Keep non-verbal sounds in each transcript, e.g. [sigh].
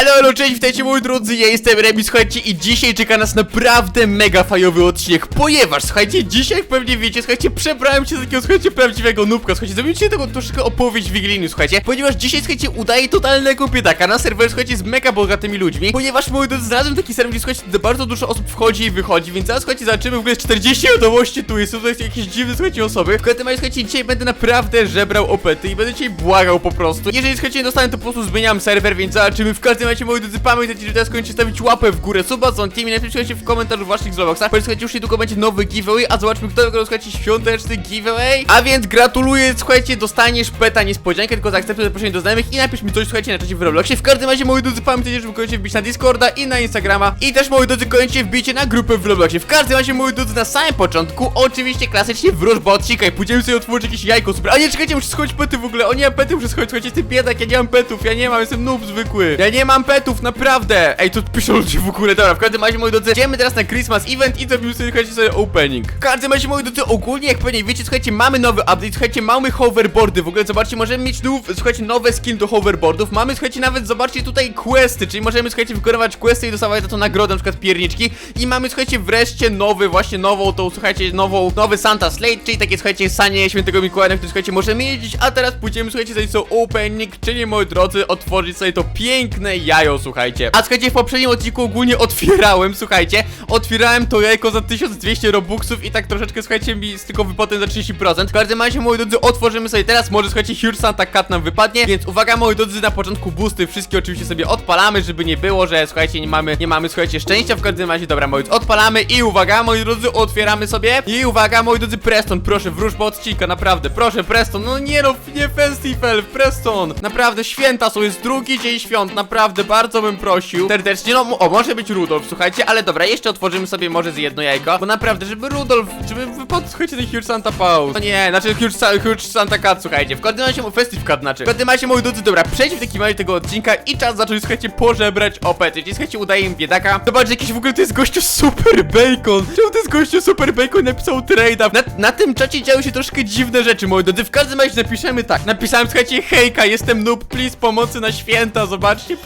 Elo, cześć, witajcie moi drodzy, ja jestem Remi, słuchajcie i dzisiaj czeka nas naprawdę mega fajowy odcinek, ponieważ, słuchajcie, dzisiaj pewnie wiecie, słuchajcie, przebrałem się z takiego, słuchajcie, prawdziwego nubka, słuchajcie, zrobiłem dzisiaj tego troszeczkę opowieść wigilijną, słuchajcie, ponieważ dzisiaj, słuchajcie, udaję totalnego biedaka na serwer, słuchajcie, z mega bogatymi ludźmi, ponieważ, moi drodzy, znalazłem taki serwer, gdzie, słuchajcie, bardzo dużo osób wchodzi i wychodzi, więc zaraz, słuchajcie, zobaczymy, w ogóle jest 40 wiadomości tu jest, tutaj jakieś dziwne, słuchajcie, osoby, w każdym razie, słuchajcie, dzisiaj będę naprawdę żebrał opety i będę dzisiaj błagał po prostu, jeżeli, słuchajcie, nie dostanę, to po prostu zmieniam serwer, więc zobaczymy, w każdym razie, moi drodzy, pamiętajcie, że teraz kończycie stawić łapę w górę, suba, są team i napiszcie w komentarzu waszych z Robloxa, ponieważ, słuchajcie, już niedługo będzie nowy giveaway, a zobaczmy, kto wygrał, słuchajcie, świąteczny giveaway, a więc gratuluję, słuchajcie, dostaniesz peta niespodziankę, tylko zaakceptuj zaproszenie do znajomych i napisz mi coś, słuchajcie, na czacie w Robloxie, w każdym razie, moi drodzy, pamiętajcie, żeby koniecznie wbić na Discorda i na Instagrama. I też, moi drodzy, koniecznie wbijcie na grupę w Robloxie, w każdym razie, moi drodzy, na samym początku, oczywiście, klasycznie wróżba odcinka i pójdziemy sobie otworzyć jakieś jajko super, a nie, czekajcie, muszę schować pety w ogóle, o nie, pety muszę schować, słuchajcie, ty biedak, ja nie mam petów, ja nie mam, jestem noob zwykły, ja nie mam petów, naprawdę, ej, tu piszą ludzie w ogóle, dobra, w każdym razie, moi drodzy, idziemy teraz na Christmas event i zrobimy sobie, słuchajcie, sobie opening, w każdym razie, moi drodzy, ogólnie, jak pewnie wiecie, słuchajcie, mamy nowy update, słuchajcie, mamy hoverboardy, w ogóle, zobaczcie, możemy mieć nów, słuchajcie, nowe skin do hoverboardów, mamy, słuchajcie, nawet, zobaczcie, tutaj questy, czyli możemy, słuchajcie, wykonywać questy i dostawać za to nagrodę, na przykład pierniczki. I mamy, słuchajcie, wreszcie nowy, właśnie nową, tą, słuchajcie, nową, nowy Santa Slate, czyli takie, słuchajcie, sanie świętego Mikołaja, na którym, słuchajcie, możemy jeździć, a teraz pójdziemy, słuchajcie, sobie opening, czyli, moi drodzy, otworzyć sobie to piękne jajo, słuchajcie. A słuchajcie, w poprzednim odcinku ogólnie [laughs] otwierałem, słuchajcie, otwierałem to jajko za 1200 robuxów i tak troszeczkę, słuchajcie, mi tylko wypotem za 30%. W każdym razie, moi drodzy, otworzymy sobie teraz, może, słuchajcie, Huge Santa Cat nam wypadnie, więc uwaga, moi drodzy, na początku boosty, wszystkie oczywiście sobie odpalamy, żeby nie było, że, słuchajcie, nie mamy, nie mamy, słuchajcie, szczęścia, w każdym razie, dobra, moi drodzy, odpalamy i uwaga, moi drodzy, otwieramy sobie. I uwaga, moi drodzy, Preston, proszę, wróżba odcinka, naprawdę, proszę, Preston, no nie no, nie festival, Preston, naprawdę, święta są, jest drugi dzień świąt, naprawdę, bardzo bym prosił, serdecznie, no, o, może być Rudolf, słuchajcie, ale dobra, jeszcze otworzymy sobie może z jedno jajko, bo naprawdę, żeby Rudolf, żeby wypadł, słuchajcie, ten Huge Santa Paus, no nie, znaczy Huge, Huge Santa Cat, słuchajcie, w każdym razie, Festive Cat, znaczy, w razie, moi drodzy, dobra, przejdźmy w takim razie tego odcinka i czas zacząć, słuchajcie, pożebrać opety, czyli, słuchajcie, udaje im biedaka, zobaczcie, jakiś w ogóle to jest gościu Super Bacon, czemu to jest gościu Super Bacon napisał trade'a, na, na tym czacie działy się troszkę dziwne rzeczy, moi drodzy, w każdym razie napiszemy tak, napisałem, słuchajcie, hejka, jestem noob, please, pomocy na święta, zobaczcie,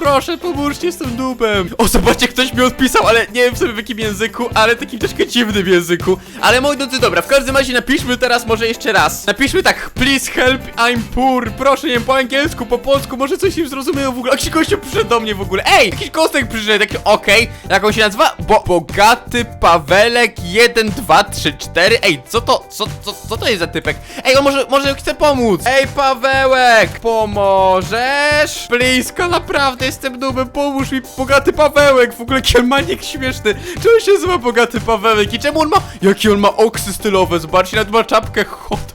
pomóżcie, jestem noobem, o, zobaczcie, ktoś mi odpisał, ale nie wiem sobie w jakim języku, ale takim troszkę dziwnym języku, ale moi drodzy, dobra, w każdym razie napiszmy teraz może jeszcze raz, napiszmy tak, please help, I'm poor, proszę, nie wiem, po angielsku, po polsku, może coś im zrozumieją w ogóle, jakiś gościu przyszedł do mnie w ogóle, ej, jakiś kostek przyszedł, taki, okej, jak on się nazywa? Bo, bogaty Pawelek 1, 2, 3, 4, ej, co to, co, co, co to jest za typek? Ej, on może, może chce pomóc, ej, Pawełek, pomożesz? Blisko, naprawdę jestem nubem, pomóż mi, bogaty Pawełek, w ogóle kielmaniek śmieszny, czemu się nazywa bogaty Pawełek i czemu on ma, jaki on ma oksy stylowe, zobaczcie, nawet ma czapkę hot,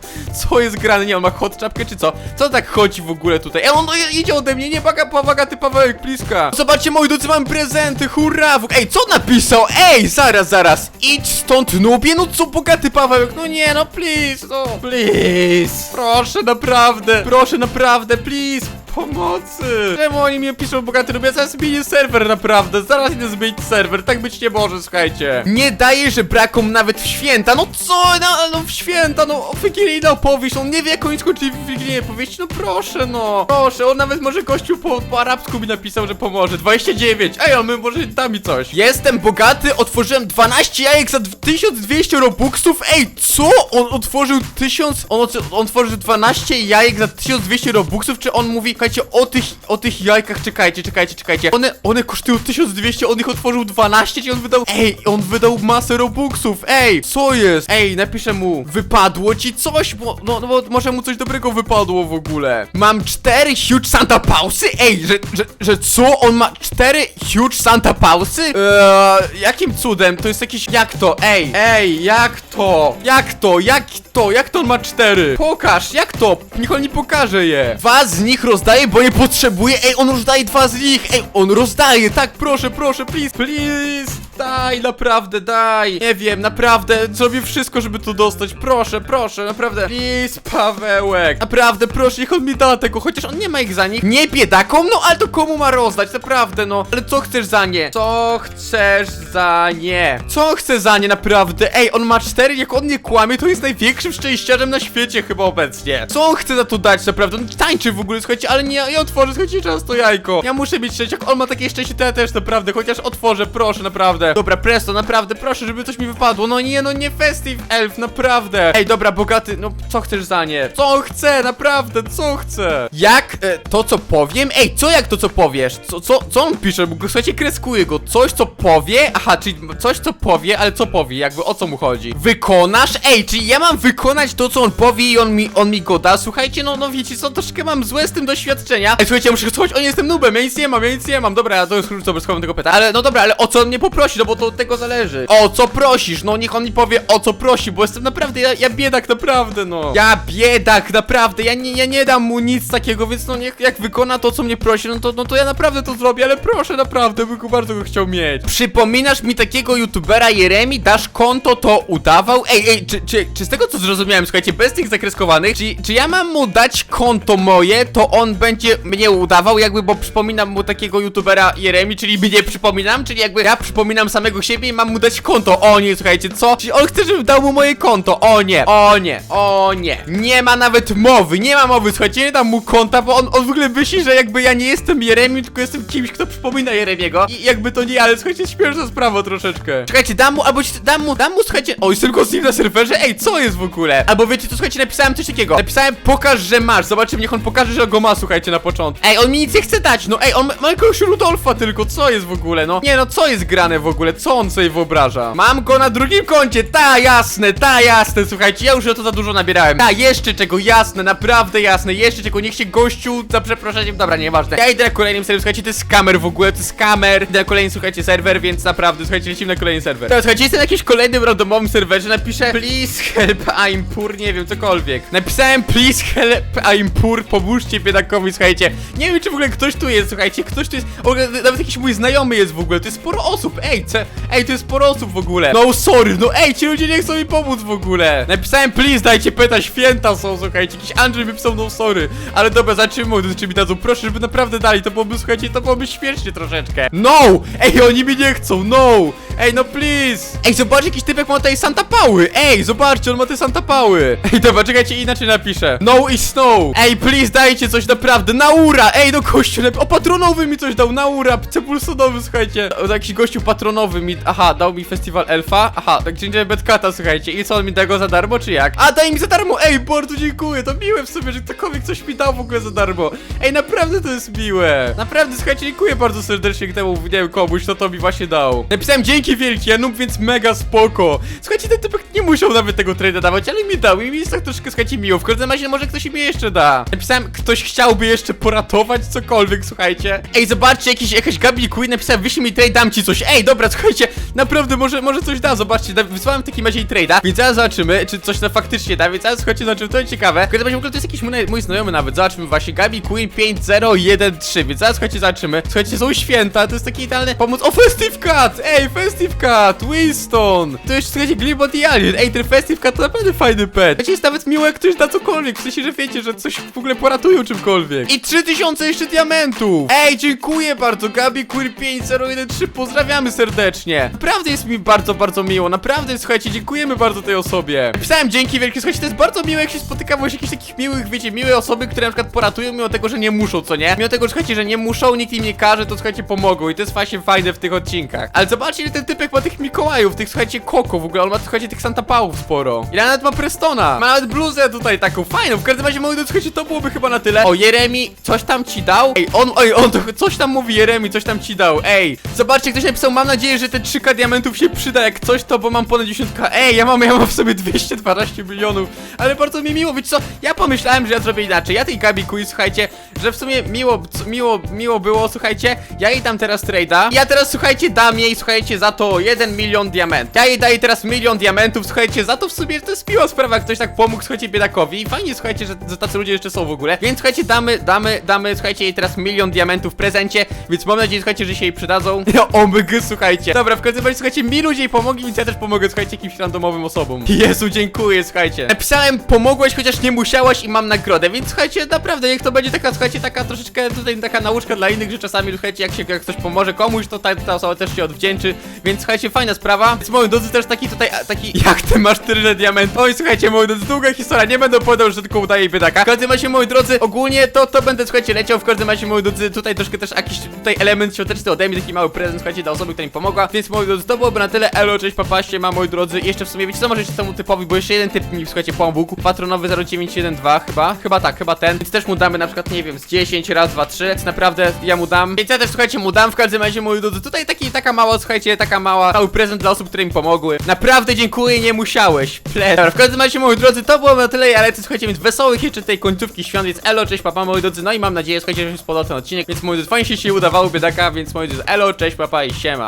co jest grane, nie, on ma hot czapkę czy co? Co tak chodzi w ogóle tutaj? Ej, on no, idzie ode mnie, nie, baga, bogaty Pawełek, bliska. Zobaczcie, moi drodzy, mam prezenty, hurra, w- ej, co napisał? Ej, zaraz, zaraz, idź stąd, nubie, no co, bogaty Pawełek, no nie, no please, no, please, proszę, naprawdę, proszę, naprawdę, please, Pomocy! Czemu oni mnie piszą bogaty lubię? Zaraz zmienię serwer naprawdę, zaraz idę zmienić serwer, tak być nie może, słuchajcie. Nie daje, że brakom nawet w święta, no co? No, no w święta, no wigilijna opowieść, on nie wie jak oni skończyli wigilijne opowieść, no proszę no. Proszę, on nawet może gościu po, po arabsku mi napisał, że pomoże. 29, ej, on my może da mi coś. Jestem bogaty, otworzyłem 12 jajek za 1200 robuxów, ej, co? On otworzył 1000, on, on otworzył 12 jajek za 1200 robuxów, czy on mówi, słuchajcie, o tych, o tych jajkach, czekajcie, czekajcie, czekajcie. One, one kosztują 1200, on ich otworzył 12, czyli on wydał, ej, on wydał masę robuxów, ej, co jest? Ej, napiszę mu, wypadło ci coś, bo, no, no może mu coś dobrego wypadło w ogóle. Mam cztery huge Santa Pausy? Ej, że, że, że co? On ma cztery huge Santa Pausy? Eee, jakim cudem? To jest jakiś, jak to? Ej, ej, jak to? Jak to? Jak to? Jak to on ma cztery? Pokaż, jak to? Niech on nie pokaże je. Dwa z nich rozdaje, bo nie potrzebuje. Ej, on rozdaje dwa z nich. Ej, on rozdaje, tak, proszę, proszę, please, please. Daj, naprawdę, daj. Nie wiem, naprawdę, zrobię wszystko, żeby to dostać. Proszę, proszę, naprawdę. Please, Pawełek. Naprawdę, proszę, niech on mi da tego, chociaż on nie ma ich za nich. Nie biedakom, no ale to komu ma rozdać, naprawdę, no. Ale co chcesz za nie? Co chcesz za nie? Co chcesz za nie, naprawdę? Ej, on ma cztery, jak on nie kłamie, to jest największym szczęściarzem na świecie chyba obecnie. Co on chce za to dać, naprawdę? On tańczy w ogóle, słuchajcie, ale nie, ja otworzę, słuchajcie, czas to jajko. Ja muszę mieć szczęście, jak on ma takie szczęście, to ja też naprawdę, chociaż otworzę, proszę, naprawdę. Dobra, presto, naprawdę, proszę, żeby coś mi wypadło. No nie, no nie Festive Elf, naprawdę. Ej, dobra, bogaty, no co chcesz za nie? Co on chce, naprawdę, co chce? Jak e, to, co powiem? Ej, co jak to, co powiesz? Co, co, co on pisze? Bo słuchajcie, kreskuję go. Coś, co powie? Aha, czyli coś, co powie, ale co powie? Jakby o co mu chodzi? Wykonasz? Ej, czyli ja mam wykonać to, co on powie i on mi, on mi go da? Słuchajcie, no, no wiecie co, troszkę mam złe z tym doświadczenia. Ej, słuchajcie, ja muszę [laughs] słuchać, on jestem nubem, ja nic nie mam, ja nic nie mam. Dobra, ja to już schowam tego pyta. Ale no dobra, ale o co on mnie poprosi, no bo to od tego zależy. O co prosisz? No niech on mi powie o co prosi, bo jestem naprawdę, ja, ja biedak naprawdę, no. Ja biedak, naprawdę, ja nie, ja nie dam mu nic takiego, więc no niech jak wykona to, co mnie prosi, no to, no to ja naprawdę to zrobię, ale proszę, naprawdę, go bardzo go chciał mieć. Przypominasz mi takiego youtubera Jeremi, dasz konto, to udawał? Ej, ej, czy, czy, czy z tego co zrozumiałem, słuchajcie, bez tych zakreskowanych, czy, czy ja mam mu dać konto moje, to on będzie mnie udawał, jakby, bo przypominam mu takiego youtubera Jeremi, czyli mnie przypominam, czyli jakby ja przypominam samego siebie i mam mu dać konto. O nie, słuchajcie, co? Czyli on chce, żebym dał mu moje konto. O nie, o nie, o nie. Nie ma nawet mowy, nie ma mowy, słuchajcie, nie dam mu konta, bo on, on w ogóle myśli, że jakby ja nie jestem Jeremi, tylko jestem kimś, kto przypomina Jeremiego. I jakby to nie, ale słuchajcie, śmieszna sprawa troszeczkę. Czekajcie, dam mu, albo dam mu, dam mu, słuchajcie, o, jest tylko Steve na serwerze? Ej, co jest w ogóle? Albo wiecie co, słuchajcie, napisałem coś takiego. Napisałem, pokaż, że masz, zobaczymy, niech on pokaże, że go ma, słuchajcie, na początku. Ej, on mi nic nie chce dać, no ej, on ma- ma jakiegoś Rudolfa tylko, co jest w ogóle, no? Nie no, co jest grane w ogóle, co on sobie wyobraża? Mam go na drugim koncie, ta, jasne, ta, jasne, słuchajcie, ja już o to za dużo nabierałem. Ta, jeszcze czego, jasne, naprawdę jasne, jeszcze czego, niech się gościu, za przeproszeniem, dobra, nieważne. Ja idę na kolejnym serwer, słuchajcie, to jest kamer w ogóle, to jest kamer. Idę na kolejny, słuchajcie, serwer, więc naprawdę, słuchajcie, lecimy na kolejny serwer. Słuchajcie, jestem na jakimś kolejnym randomowym serwerze, napiszę please help, I'm poor, nie wiem, cokolwiek. Napisałem please help, I'm poor, pomóżcie biedakowi, słuchajcie. Nie wiem, czy w ogóle ktoś tu jest, słuchajcie, ktoś tu jest, ogóle nawet jakiś mój znajomy jest w ogóle, to jest sporo osób, ej, ej, to jest sporo osób w ogóle. No sorry, no ej, ci ludzie nie chcą mi pomóc w ogóle. Napisałem please, dajcie pyta, święta są, słuchajcie, jakiś Andrzej mi pisał, no sorry. Ale dobra, zaczynamy, czy mi dadzą, proszę, żeby naprawdę dali, to byłoby, słuchajcie, to byłoby śmiesznie troszeczkę. No! Ej, oni mi nie chcą, no! Ej, no please! Ej, zobacz, jakiś typek ma tutaj Santa Pały! Ej, zobaczcie, on ma te Santa Pały! [laughs] Ej, dobra, czekajcie, inaczej napiszę. No i snow! Ej, please, dajcie coś naprawdę, naura! Ej, no gościu, lep- o, patronowy mi coś dał, naura! Cebulsonowy, słuchajcie. O, jakiś gościu patronowy mi, aha, dał mi festiwal elfa, aha, tak Gingerbread Cata, słuchajcie. I co, on mi da go za darmo, czy jak? A, daj mi za darmo! Ej, bardzo dziękuję, to miłe w sobie, że ktokolwiek coś mi dał w ogóle za darmo. Ej, naprawdę to jest miłe. Naprawdę, słuchajcie, dziękuję bardzo serdecznie temu, nie wiem, komuś, kto to mi właśnie dał. Napisałem dzięki wielkie, ja noob, więc mega spoko. Słuchajcie, ten typek nie musiał nawet tego trade'a dawać, ale mi dał i mi jest tak troszkę, słuchajcie, miło. W każdym razie może ktoś mi jeszcze da. Napisałem, ktoś chciałby jeszcze poratować cokolwiek, słuchajcie. Ej, zobaczcie, jakiś, jakaś Gabi Queen napisała, wyślij mi trade, dam ci coś. Ej, dobra, słuchajcie, naprawdę może, może coś da, zobaczcie, da, wysłałem w takim razie trade'a, więc zaraz zobaczymy, czy coś na faktycznie da, więc zaraz słuchajcie, zobaczymy, to jest ciekawe. W każdym razie w ogóle to jest jakiś mój, mój znajomy nawet, zobaczmy właśnie, Gabi Queen 5013, więc zaraz słuchajcie, zobaczymy. Słuchajcie, są święta, to jest taki idealny pomoc. O, Festive Cat! Ej, Festive Cat, Winston! To jeszcze, słuchajcie, Glibot i Alien. Ej, ten Festive to naprawdę fajny pet. Słuchajcie, jest nawet miło, jak ktoś da cokolwiek, w sensie, że wiecie, że coś w ogóle poratują czymkolwiek. I 3000 jeszcze diamentów! Ej, dziękuję bardzo, Gabi Queen 5013, pozdrawiamy serdecznie. Naprawdę jest mi bardzo, bardzo miło, naprawdę, słuchajcie, dziękujemy bardzo tej osobie. Pisałem dzięki wielkie, słuchajcie, to jest bardzo miłe, jak się spotykam właśnie jakichś takich miłych, wiecie, miłe osoby, które na przykład poratują mimo tego, że nie muszą, co nie? Mimo tego, słuchajcie, że nie muszą, nikt im nie każe, to słuchajcie, pomogą i to jest właśnie fajne w tych odcinkach. Ale zobaczcie, ten typek ma tych Mikołajów, tych, słuchajcie, koko w ogóle, on ma, słuchajcie, tych Santa Pałów sporo. I nawet ma Prestona, ma nawet bluzę tutaj taką fajną, w każdym razie, moi drodzy, słuchajcie, to byłoby chyba na tyle. O, Jeremi, coś tam ci dał? Ej, on, oj, on to, coś tam mówi, Jeremi, coś tam ci dał, ej. Zobaczcie, ktoś napisał, mam nadzieję, że te 3K diamentów się przyda, jak coś to, bo mam ponad 10K. Ej, ja mam, ja mam w sobie 212 milionów, ale bardzo mi miło, wiecie co, ja pomyślałem, że ja zrobię inaczej. Ja tej Gabi Quiz, słuchajcie, że w sumie miło, miło, miło było, słuchajcie, ja jej dam teraz trade'a. Ja teraz, słuchajcie, dam jej, słuchajcie, za to 1 milion diamentów. Ja jej daję teraz milion diamentów, słuchajcie, za to w sumie to jest miła sprawa, ktoś tak pomógł, słuchajcie, biedakowi. I fajnie, słuchajcie, że, że tacy ludzie jeszcze są w ogóle. Więc słuchajcie, damy, damy, damy, słuchajcie, jej teraz milion diamentów w prezencie, więc mam nadzieję, słuchajcie, że się jej przydadzą. [laughs] No, omyg, słuchajcie. Dobra, w końcu razie, słuchajcie, mi ludzie jej pomogli, więc ja też pomogę, słuchajcie, jakimś randomowym osobom. [laughs] Jezu, dziękuję, słuchajcie. Napisałem, pomogłeś, chociaż nie musiałaś i mam nagrodę, więc słuchajcie, naprawdę, niech to będzie taka, słuchajcie, taka troszeczkę tutaj taka nauczka dla innych, że czasami, słuchajcie, jak się jak ktoś pomoże komuś, to ta, ta osoba też się odwdzięczy, więc słuchajcie, fajna sprawa. Więc moi drodzy, też taki tutaj, taki, jak ty masz tyle diamentów? Oj, słuchajcie, moi drodzy, długa historia, nie będę opowiadał, że tylko udaje biedaka. W każdym razie, moi drodzy, ogólnie to, to będę, słuchajcie, leciał, w każdym razie, moi drodzy, tutaj troszkę też jakiś tutaj element świąteczny ode mnie, taki mały prezent, słuchajcie, dla osoby, która mi pomogła, więc moi drodzy, to byłoby na tyle, elo, cześć, papaście, ma, moi drodzy, jeszcze w sumie, wiecie co, może jeszcze temu typowi, bo jeszcze jeden typ mi, słuchajcie, pomógł, patronowy 0912 chyba, chyba tak, chyba ten, więc też mu damy na przykład, nie wiem, z 10, raz, dwa, trzy, więc naprawdę ja mu dam, więc ja też, słuchajcie, mu dam, w każdym razie, moi drodzy, tutaj taki, taka mała, słuchajcie, taka mała, mały prezent dla osób, które mi pomogły, naprawdę dziękuję, nie musiałeś, ple. Dobra, w każdym razie, moi drodzy, to było na tyle, ale słuchajcie, więc wesołych jeszcze tej końcówki świąt, więc elo, cześć, papa, moi drodzy, no i mam nadzieję, słuchajcie, że się spodobał ten odcinek, więc moi drodzy, fajnie się udawało, biedaka, więc moi drodzy, elo, cześć, papa i siema.